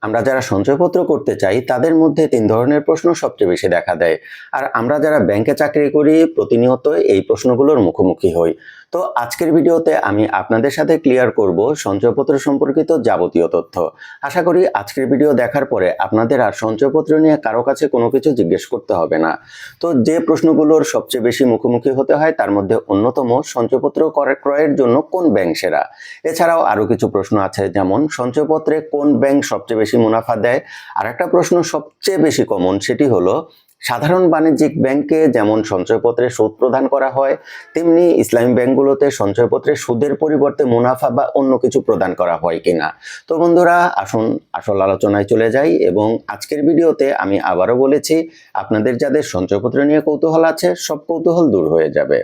আমরা যারা সঞ্চয়পত্র করতে চাই, তাদের মধ্যে তিন ধরনের প্রশ্ন সবচেয়ে বেশি দেখা দেয়। আর আমরা যারা ব্যাংকে চাকরি করি, প্রতিনিয়ত এই প্রশ্নগুলোর মুখোমুখি হই। তো আজকের ভিডিওতে আমি আপনাদের সাথে ক্লিয়ার করব সঞ্চয়পত্র সম্পর্কিত যাবতীয় তথ্য। আশা করি আজকের ভিডিও দেখার পরে আপনাদের আর সঞ্চয়পত্র নিয়ে কারও কাছে কোনো কিছু জিজ্ঞেস করতে হবে না। তো যে প্রশ্নগুলোর সবচেয়ে বেশি মুখোমুখি হতে হয়, তার মধ্যে অন্যতম সঞ্চয়পত্র করে- ক্রয়ের জন্য কোন ব্যাংক সেরা? এছাড়াও আরও কিছু প্রশ্ন আছে, যেমন সঞ্চয়পত্রে কোন ব্যাংক সবচেয়ে বেশি মুনাফা দেয়। আর একটা প্রশ্ন সবচেয়ে বেশি কমন সেটি হলো, সাধারণ বাণিজ্যিক ব্যাংকে যেমন সঞ্চয়পত্রে সুদ প্রদান করা হয়, তেমনি ইসলামী ব্যাংকগুলোতে সঞ্চয়পত্রে সুদের পরিবর্তে মুনাফা বা অন্য কিছু প্রদান করা হয় কিনা। তো বন্ধুরা, আসুন আসল আলোচনায় চলে যাই এবং আজকের ভিডিওতে আমি আবারও বলেছি, আপনাদের যাদের সঞ্চয়পত্র নিয়ে কৌতূহল আছে, সব কৌতূহল দূর হয়ে যাবে।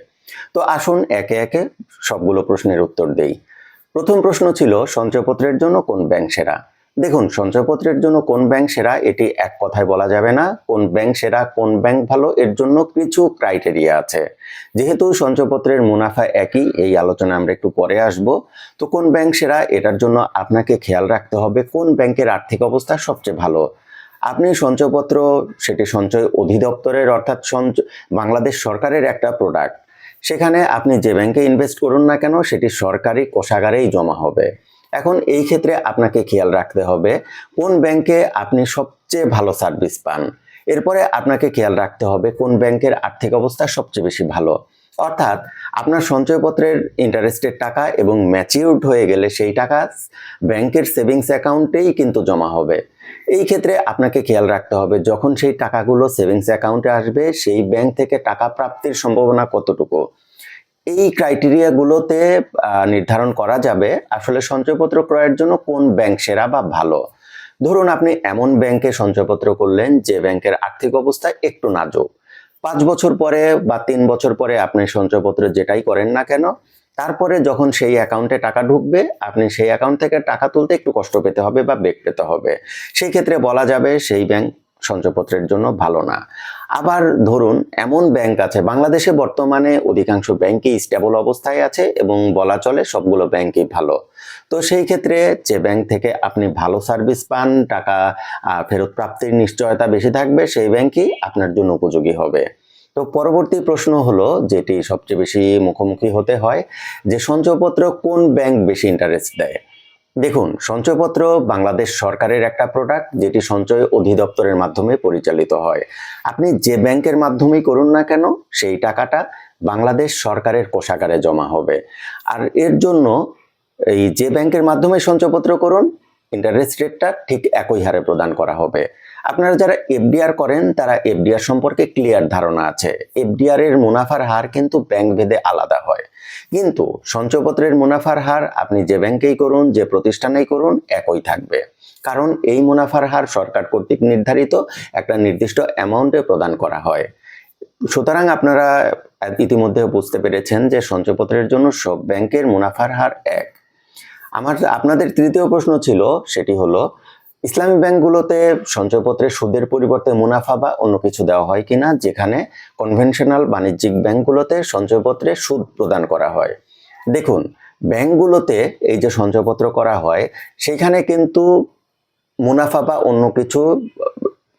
তো আসুন একে একে সবগুলো প্রশ্নের উত্তর দেই। প্রথম প্রশ্ন ছিল, সঞ্চয়পত্রের জন্য কোন ব্যাংক সেরা? দেখুন, সঞ্চয়পত্রের জন্য কোন ব্যাংক সেরা, এটি এক কথায় বলা যাবে না। কোন ব্যাংক সেরা, কোন ব্যাংক ভালো, এর জন্য কিছু ক্রাইটেরিয়া আছে। যেহেতু সঞ্চয়পত্রের মুনাফা একই, এই আলোচনা আমরা একটু পরে আসব। তো কোন ব্যাংক সেরা, এটার জন্য আপনাকে খেয়াল রাখতে হবে, কোন ব্যাংকের আর্থিক অবস্থা সবচেয়ে ভালো। আপনি সঞ্চয়পত্র, সেটি সঞ্চয় অধিদপ্তরের, অর্থাৎ সঞ্চয় বাংলাদেশ সরকারের একটা প্রোডাক্ট সেখানে আপনি যে ব্যাংকে ইনভেস্ট করুন না কেন, সেটি সরকারি কোষাগারেই জমা হবে। এখন এই ক্ষেত্রে আপনাকে খেয়াল রাখতে হবে কোন ব্যাংকে আপনি সবচেয়ে ভালো সার্ভিস পান। এরপরে আপনাকে খেয়াল রাখতে হবে কোন ব্যাংকের আর্থিক অবস্থা সবচেয়ে বেশি ভালো। অর্থাৎ আপনার সঞ্চয়পত্রের ইন্টারেস্টের টাকা এবং ম্যাচিউরড হয়ে গেলে সেই টাকা ব্যাংকের সেভিংস অ্যাকাউন্টেই কিন্তু জমা হবে। এই ক্ষেত্রে আপনাকে খেয়াল রাখতে হবে যখন সেই টাকাগুলো সেভিংস অ্যাকাউন্টে আসবে সেই ব্যাংক থেকে টাকা প্রাপ্তির সম্ভাবনা কতটুকু? এই ক্রাইটেরিয়াগুলোতে নির্ধারণ করা যাবে আসলে সঞ্চয়পত্র ক্রয়ের জন্য কোন ব্যাংক সেরা বা ভালো। ধরুন আপনি এমন ব্যাংকে সঞ্চয়পত্র করলেন যে ব্যাংকের আর্থিক অবস্থা একটু নাজুক। পাঁচ বছর পরে বা তিন বছর পরে আপনি সঞ্চয়পত্র যেটাই করেন না কেন, তারপরে যখন সেই অ্যাকাউন্টে টাকা ঢুকবে, আপনি সেই অ্যাকাউন্ট থেকে টাকা তুলতে একটু কষ্ট পেতে হবে বা বেগ পেতে হবে। সেই ক্ষেত্রে বলা যাবে সেই ব্যাংক সঞ্চয়পত্রের জন্য ভালো না। আবার ধরুন, এমন ব্যাংক আছে, বাংলাদেশে বর্তমানে অধিকাংশ ব্যাংকই স্টেবল অবস্থায় আছে এবং বলা চলে সবগুলো ব্যাংকই ভালো। তো সেই ক্ষেত্রে যে ব্যাংক থেকে আপনি ভালো সার্ভিস পান, টাকা ফেরত প্রাপ্তির নিশ্চয়তা বেশি থাকবে, সেই ব্যাংকই আপনার জন্য উপযোগী হবে। তো পরবর্তী প্রশ্ন হলো, যেটি সবচেয়ে বেশি মুখোমুখি হতে হয়, যে সঞ্চয়পত্র কোন ব্যাংক বেশি ইন্টারেস্ট দেয়? দেখুন, সঞ্চয়পত্র বাংলাদেশ সরকারের একটা প্রোডাক্ট যেটি সঞ্চয় অধিদপ্তরের মাধ্যমে পরিচালিত হয়। আপনি যে ব্যাংকের মাধ্যমেই করুন না কেন, সেই টাকাটা বাংলাদেশ সরকারের কোষাগারে জমা হবে। আর এর জন্য এই যে ব্যাংকের মাধ্যমে সঞ্চয়পত্র করুন ইন্টারেস্ট রেটটা ঠিক একই হারে প্রদান করা হবে। আপনারা যারা এফডিআর করেন, তারা এফডিআর সম্পর্কে ক্লিয়ার ধারণা আছে। এফডিআর এর মুনাফার হার কিন্তু ব্যাংক ভেদে আলাদা হয়। কিন্তু সঞ্চয়পত্রের মুনাফার হার আপনি যে ব্যাংকেই করুন, যে প্রতিষ্ঠানেই করুন, একই থাকবে। কারণ এই মুনাফার হার সরকার কর্তৃক নির্ধারিত একটা নির্দিষ্ট অ্যামাউন্টে প্রদান করা হয়। সুতরাং আপনারা ইতিমধ্যে বুঝতে পেরেছেন যে সঞ্চয়পত্রের জন্য সব ব্যাংকের মুনাফার হার এক। আমার আপনাদের তৃতীয় প্রশ্ন ছিল, সেটি হলো, ইসলামী ব্যাংকগুলোতে সঞ্চয়পত্রের সুদের পরিবর্তে মুনাফা বা অন্য কিছু দেওয়া হয় কিনা, যেখানে কনভেনশনাল বাণিজ্যিক ব্যাংকগুলোতে সঞ্চয়পত্রে সুদ প্রদান করা হয়। দেখুন, ব্যাংকগুলোতে এই যে সঞ্চয়পত্র করা হয়, সেখানে কিন্তু মুনাফা বা অন্য কিছু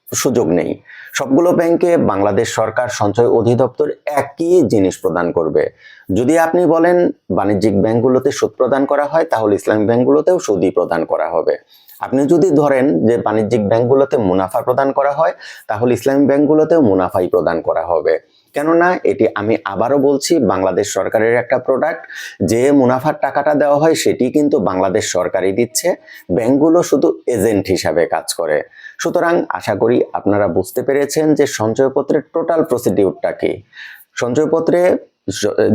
সুযোগ নেই। সবগুলো ব্যাংকে বাংলাদেশ সরকার সঞ্চয় অধিদপ্তর একই জিনিস প্রদান করবে। যদি আপনি বলেন বাণিজ্যিক ব্যাংকগুলোতে সুদ প্রদান করা হয়, তাহলে ইসলামী ব্যাংকগুলোতেও সুদই প্রদান করা হবে। আপনি যদি ধরেন যে বাণিজ্যিক ব্যাংকগুলোতে মুনাফা প্রদান করা হয়, তাহলে ইসলামী ব্যাংকগুলোতেও মুনাফাই প্রদান করা হবে। কেননা, এটি আমি আবারও বলছি, বাংলাদেশ সরকারের একটা প্রোডাক্ট যে মুনাফার টাকাটা দেওয়া হয়, সেটি কিন্তু বাংলাদেশ সরকারই দিচ্ছে। ব্যাংকগুলো শুধু এজেন্ট হিসাবে কাজ করে। সুতরাং আশা করি আপনারা বুঝতে পেরেছেন যে সঞ্চয়পত্রের টোটাল প্রসিডিউরটা কি। সঞ্চয়পত্রে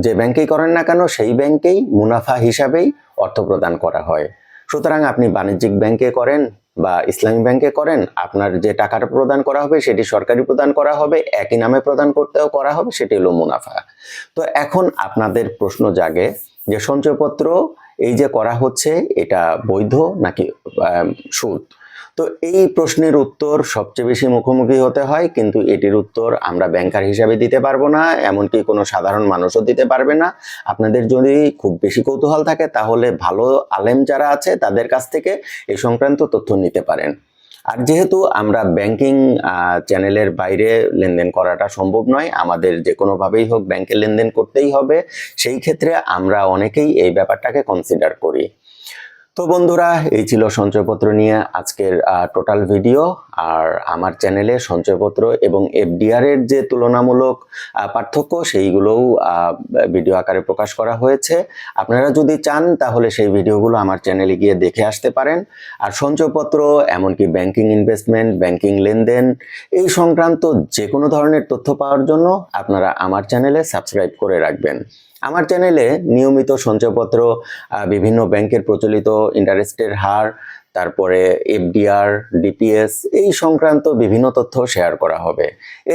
যে ব্যাংকেই করেন না কেন, সেই ব্যাংকেই মুনাফা হিসাবেই অর্থ প্রদান করা হয়। সুতরাং আপনি বাণিজ্যিক ব্যাংকে করেন বা ইসলামী ব্যাংকে করেন, আপনার যে টাকাটা প্রদান করা হবে সেটি সরকারি প্রদান করা হবে, একই নামে প্রদান করতেও করা হবে, সেটি হলো মুনাফা। তো এখন আপনাদের প্রশ্ন জাগে যে সঞ্চয়পত্র এই যে করা হচ্ছে, এটা বৈধ নাকি সুদ? তো এই প্রশ্নের উত্তর সবচেয়ে বেশি মুখোমুখি হতে হয়, কিন্তু এটির উত্তর আমরা ব্যাংকার হিসাবে দিতে পারব না, এমনকি কোনো সাধারণ মানুষও দিতে পারবে না। আপনাদের যদি খুব বেশি কৌতূহল থাকে, তাহলে ভালো আলেম যারা আছে, তাদের কাছ থেকে এই সংক্রান্ত তথ্য নিতে পারেন। আর যেহেতু আমরা ব্যাংকিং চ্যানেলের বাইরে লেনদেন করাটা সম্ভব নয়, আমাদের যে কোনোভাবেই হোক ব্যাংকে লেনদেন করতেই হবে, সেই ক্ষেত্রে আমরা অনেকেই এই ব্যাপারটাকে কনসিডার করি। তো বন্ধুরা, এই ছিল সঞ্চয়পত্র নিয়ে আজকের টোটাল ভিডিও আর আমার চ্যানেলে সঞ্চয়পত্র এবং এফডিআর এর যে তুলনামূলক পার্থক্য, সেইগুলোও ভিডিও আকারে প্রকাশ করা হয়েছে। আপনারা যদি চান, তাহলে সেই ভিডিওগুলো আমার চ্যানেলে গিয়ে দেখে আসতে পারেন। আর সঞ্চয়পত্র, এমনকি ব্যাংকিং ইনভেস্টমেন্ট ব্যাংকিং লেনদেন, এই সংক্রান্ত যে কোনো ধরনের তথ্য পাওয়ার জন্য আপনারা আমার চ্যানেলে সাবস্ক্রাইব করে রাখবেন। আমার চ্যানেলে নিয়মিত সঞ্চয়পত্র বিভিন্ন ব্যাংকের প্রচলিত ইন্টারেস্টের হার, তারপরে এফডিআর, ডিপিএস এই সংক্রান্ত বিভিন্ন তথ্য শেয়ার করা হবে।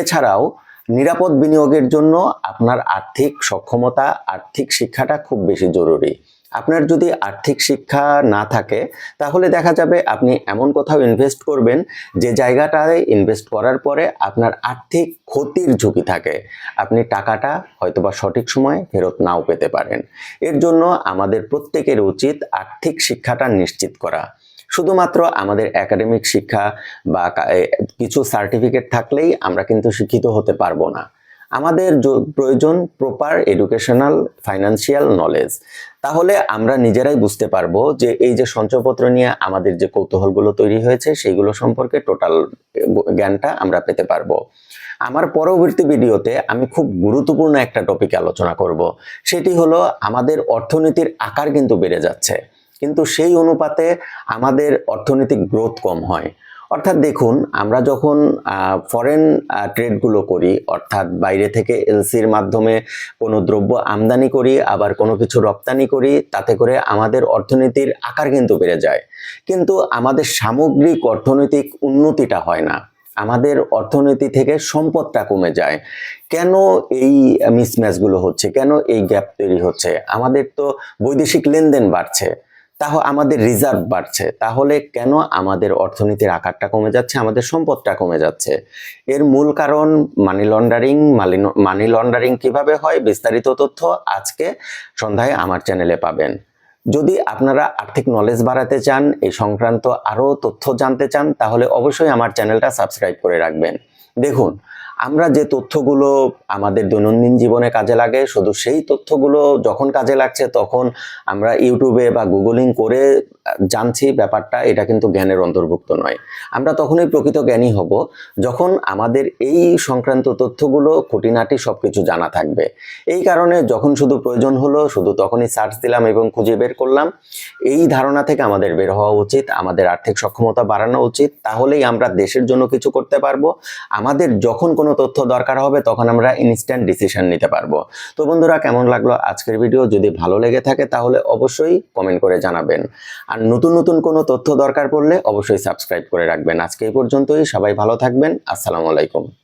এছাড়াও নিরাপদ বিনিয়োগের জন্য আপনার আর্থিক সক্ষমতা, আর্থিক শিক্ষাটা খুব বেশি জরুরি। আপনার যদি আর্থিক শিক্ষা না থাকে, তাহলে দেখা যাবে আপনি এমন কোথাও ইনভেস্ট করবেন যে জায়গাটায় ইনভেস্ট করার পরে আপনার আর্থিক ক্ষতির ঝুঁকি থাকে। আপনি টাকাটা হয়তোবা সঠিক সময়ে ফেরত নাও পেতে পারেন। এর জন্য আমাদের প্রত্যেকের উচিত আর্থিক শিক্ষাটা নিশ্চিত করা। শুধুমাত্র আমাদের একাডেমিক শিক্ষা বা কিছু সার্টিফিকেট থাকলেই আমরা কিন্তু শিক্ষিত হতে পারব না। আমাদের প্রয়োজন প্রপার এডুকেশনাল ফাইন্যান্সিয়াল নলেজ তাহলে আমরা নিজেরাই বুঝতে পারব যে এই যে সঞ্চয়পত্র নিয়ে আমাদের যে কৌতূহলগুলো তৈরি হয়েছে, সেইগুলো সম্পর্কে টোটাল জ্ঞানটা আমরা পেতে পারব। আমার পরবর্তী ভিডিওতে আমি খুব গুরুত্বপূর্ণ একটা টপিক আলোচনা করব। সেটি হলো আমাদের অর্থনীতির আকার কিন্তু বেড়ে যাচ্ছে। কিন্তু সেই অনুপাতে আমাদের অর্থনৈতিক গ্রোথ কম হয়। অর্থাৎ দেখুন, আমরা যখন ফরেন ট্রেডগুলো করি, অর্থাৎ বাইরে থেকে এলসির মাধ্যমে কোনো দ্রব্য আমদানি করি, আবার কোনো কিছু রপ্তানি করি, তাতে করে আমাদের অর্থনীতির আকার কিন্তু বেড়ে যায়। কিন্তু আমাদের সামগ্রিক অর্থনৈতিক উন্নতিটা হয় না। আমাদের অর্থনীতি থেকে সম্পদটা কমে যায়। কেন এই মিসম্যাচগুলো হচ্ছে? কেন এই গ্যাপ তৈরি হচ্ছে? আমাদের তো বৈদেশিক লেনদেন বাড়ছে। তাহ আমাদের রিজার্ভ বাড়ছে। তাহলে কেন আমাদের অর্থনীতির আকারটা কমে যাচ্ছে, আমাদের সম্পদটা কমে যাচ্ছে? এর মূল কারণ মানি লন্ডারিং মানি লন্ডারিং কীভাবে হয়? বিস্তারিত তথ্য আজকে সন্ধ্যায় আমার চ্যানেলে পাবেন। যদি আপনারা আর্থিক নলেজ বাড়াতে চান এই সংক্রান্ত আরও তথ্য জানতে চান, তাহলে অবশ্যই আমার চ্যানেলটা সাবস্ক্রাইব করে রাখবেন। দেখুন আমরা যে তথ্যগুলো আমাদের দৈনন্দিন জীবনে কাজে লাগে, শুধু সেই তথ্যগুলো যখন কাজে লাগছে তখন আমরা ইউটিউবে বা গুগলিং করে জানছি ব্যাপারটা, এটা কিন্তু জ্ঞানের অন্তর্ভুক্ত নয়। আমরা তখনই প্রকৃত জ্ঞানী হব যখন আমাদের এই সংক্রান্ত তথ্যগুলো, খুঁটিনাটি সব কিছু জানা থাকবে। এই কারণে যখন শুধু প্রয়োজন হলো, শুধু তখনই সার্চ দিলাম এবং খুঁজে বের করলাম। এই ধারণা থেকে আমাদের বের হওয়া উচিত, আমাদের আর্থিক সক্ষমতা বাড়ানো উচিত, তাহলেই আমরা দেশের জন্য কিছু করতে পারব। আমাদের যখন কোনো তথ্য দরকার হবে, তখন আমরা ইনস্ট্যান্ট ডিসিশন নিতে পারব। তো বন্ধুরা, কেমন লাগল আজকের ভিডিও যদি ভালো লেগে থাকে, তাহলে অবশ্যই কমেন্ট করে জানাবেন। আর নতুন নতুন কোনো তথ্য দরকার পড়লে অবশ্যই সাবস্ক্রাইব করে রাখবেন। আজকে এই পর্যন্তই, সবাই ভালো থাকবেন। আসসালামু আলাইকুম।